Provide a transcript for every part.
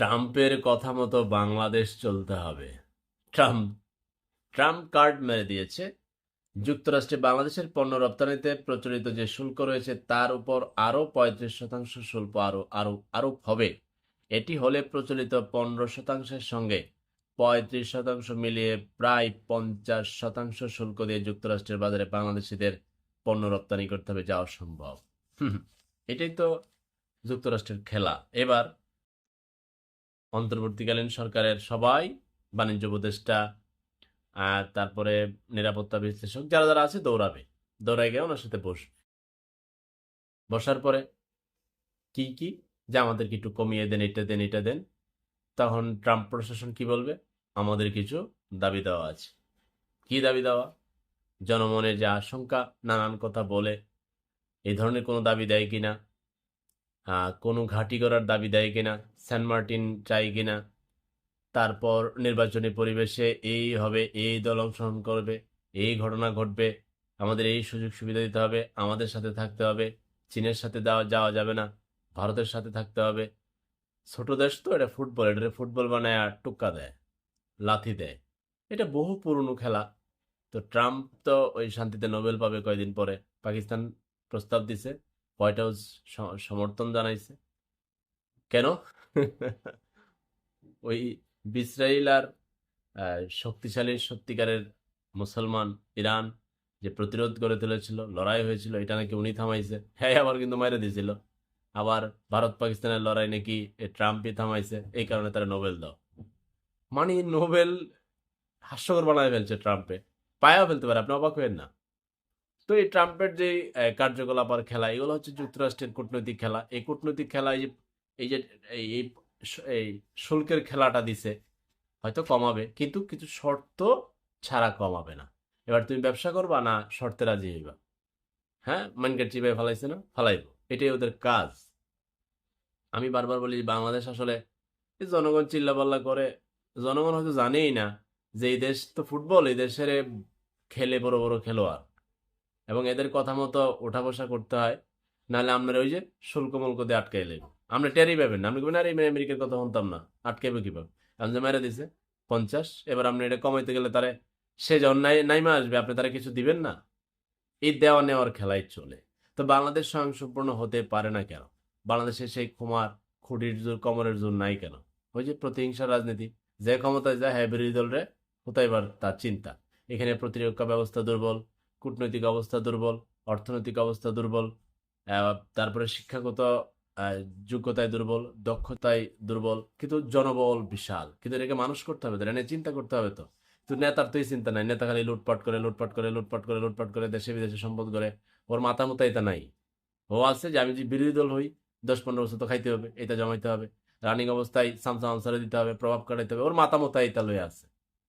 ট্রাম্পের কথা মতো বাংলাদেশ চলতে হবে। ট্রাম্প ট্রাম্প কার্ড মেরে দিয়েছে। যুক্তরাষ্ট্রে বাংলাদেশের পণ্য রপ্তানিতে প্রচলিত যে শুল্ক রয়েছে, তার উপর আরও পঁয়ত্রিশ শতাংশ শুল্ক আরও আরও আরোপ হবে। এটি হলে প্রচলিত পনেরো শতাংশের সঙ্গে পঁয়ত্রিশ শতাংশ মিলিয়ে প্রায় পঞ্চাশ শতাংশ শুল্ক দিয়ে যুক্তরাষ্ট্রের বাজারে বাংলাদেশিদের পণ্য রপ্তানি করতে হবে যাওয়া সম্ভব। এটাই তো যুক্তরাষ্ট্রের খেলা। এবার অন্তর্বর্তীকালীন সরকারের সবাই বাণিজ্য উপদেষ্টা আর তারপরে নিরাপত্তা বিশ্লেষক যারা যারা আছে দৌড়াবে। দৌড়ায় গিয়ে ওনার সাথে বসবে বসার পরে কি কি? যে আমাদেরকে একটু কমিয়ে দেন এটা দেন এটা দেন। তখন ট্রাম্প প্রশাসন কি বলবে? আমাদের কিছু দাবি দেওয়া আছে। কি দাবি দেওয়া? জনমনের যে আশঙ্কা নানান কথা বলে। এই ধরনের কোনো দাবি দেয় কিনা? আহ, কোনো ঘাঁটি করার দাবি দেয় কিনা, সেন্ট মার্টিন চাই কিনা, তারপর নির্বাচনী পরিবেশে এই হবে, এই দল অংশগ্রহণ করবে, এই ঘটনা ঘটবে, আমাদের এই সুযোগ সুবিধা দিতে হবে, আমাদের সাথে থাকতে হবে, চীনের সাথে দেওয়া, যাওয়া যাবে না, ভারতের সাথে থাকতে হবে। ছোট দেশ তো এটা ফুটবল এটা ফুটবল বানায় আর টুক্কা দেয়, লাথি দেয়। এটা বহু পুরনো খেলা। তো ট্রাম্প তো ওই শান্তিতে নোবেল পাবে কয়দিন পরে, পাকিস্তান প্রস্তাব দিছে। হোয়াইট হাউস সমর্থন জানাইছে। কেন? ওই ইসরায়েল আর শক্তিশালী সত্যিকারের মুসলমান ইরান যে প্রতিরোধ করে তুলেছিল, লড়াই হয়েছিল, এটা নাকি উনি থামাইছে? হ্যাঁ আবার কিন্তু মাইরে দিয়েছিল আবার ভারত পাকিস্তানের লড়াই নাকি ট্রাম্পই থামাইছে, এই কারণে তারা নোবেল দাও। মানে নোবেল হাস্যকর বানায় ফেলছে ট্রাম্পে। পায়াও ফেলতে পারে, আপনি অবাক হবেন না? তো এই ট্রাম্পের যে কার্যকলাপ আর খেলা, এগুলো হচ্ছে যুক্তরাষ্ট্রের কূটনৈতিক খেলা। এই কূটনৈতিক খেলা এই যে, এই এই শুল্কের খেলাটা দিছে, হয়তো কমাবে, কিন্তু কিছু শর্ত ছাড়া কমাবে না। এবার তুমি ব্যবসা করবা না শর্তে রাজি হইবা? হ্যাঁ মানকেট চিপাই ফালাইছে না? ফালাইব। এটাই ওদের কাজ। আমি বারবার বলি বাংলাদেশ আসলে জনগণ চিল্লাপাল্লা করে। জনগণ হয়তো জানেই না যে, এই দেশ তো ফুটবল, এই দেশের খেলে বড় বড় খেলোয়াড়। এবং এদের কথা মতো ওঠা বসা করতে হয়। নাহলে আপনার ওই যে শুল্ক মুল্ক দিয়ে আটকাই লেগে আমরা টেরই পাবেন আপনি কবেন আরে আমেরিকার কথা শুনতাম না। আটকাইবে কীভাবে? আমি যে মেরে দিছে, পঞ্চাশ। এবার আপনি এটা কমাইতে গেলে তারে সে যখন নাই, নাইমা আসবে, আপনি তারা কিছু দিবেন না? এই দেওয়া নেওয়ার খেলাই চলে। তো বাংলাদেশ স্বয়ংসম্পূর্ণ হতে পারে না কেন? বাংলাদেশে সেই কুমার খুঁটির জোর, কমরের জোর নাই কেন? ওই যে প্রতিহিংসা রাজনীতি। যে ক্ষমতায় যায় হ্যাঁ বিরোধী দলরে, হতাইবার তার চিন্তা। এখানে প্রতিরক্ষা ব্যবস্থা দুর্বল। কূটনৈতিক অবস্থা দুর্বল, অর্থনৈতিক অবস্থা দুর্বল তারপরে শিক্ষাগত যোগ্যতায় দুর্বল, দক্ষতায় দুর্বল, কিন্তু জনবল বিশাল। কিন্তু এটাকে মানুষ করতে হবে তো এটা চিন্তা করতে হবে তো। তো নেতার তো এই চিন্তা নাই, নেতা খালি লুটপাট করে লুটপাট করে লুটপাট করে লুটপাট করে, দেশে বিদেশে সম্পদ করে ওর মাথা মতো এটা নাই। ও আছে যে আমি যদি বিরোধী দল হই দশ পনেরো বছর তো খাইতে হবে, এটা জমাইতে হবে। রানিং অবস্থায় সামসা আনসারে দিতে হবে, প্রভাব কাটাইতে হবে, ওর মাথা মতো এটা লয়ে আছে।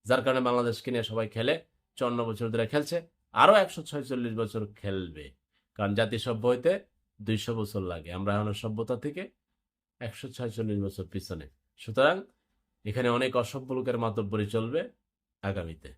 যার কারণে বাংলাদেশকে নিয়ে সবাই খেলে, চুয়ান্ন বছর ধরে খেলছে আরও একশো ছয়চল্লিশ বছর খেলবে। কারণ জাতি সভ্য হইতে দুইশো বছর লাগে। আমরা এখন সভ্যতা থেকে একশো ছয়চল্লিশ বছর পিছনে। সুতরাং এখানে অনেক অসভ্য লোকের মাতব্বরি চলবে আগামীতে।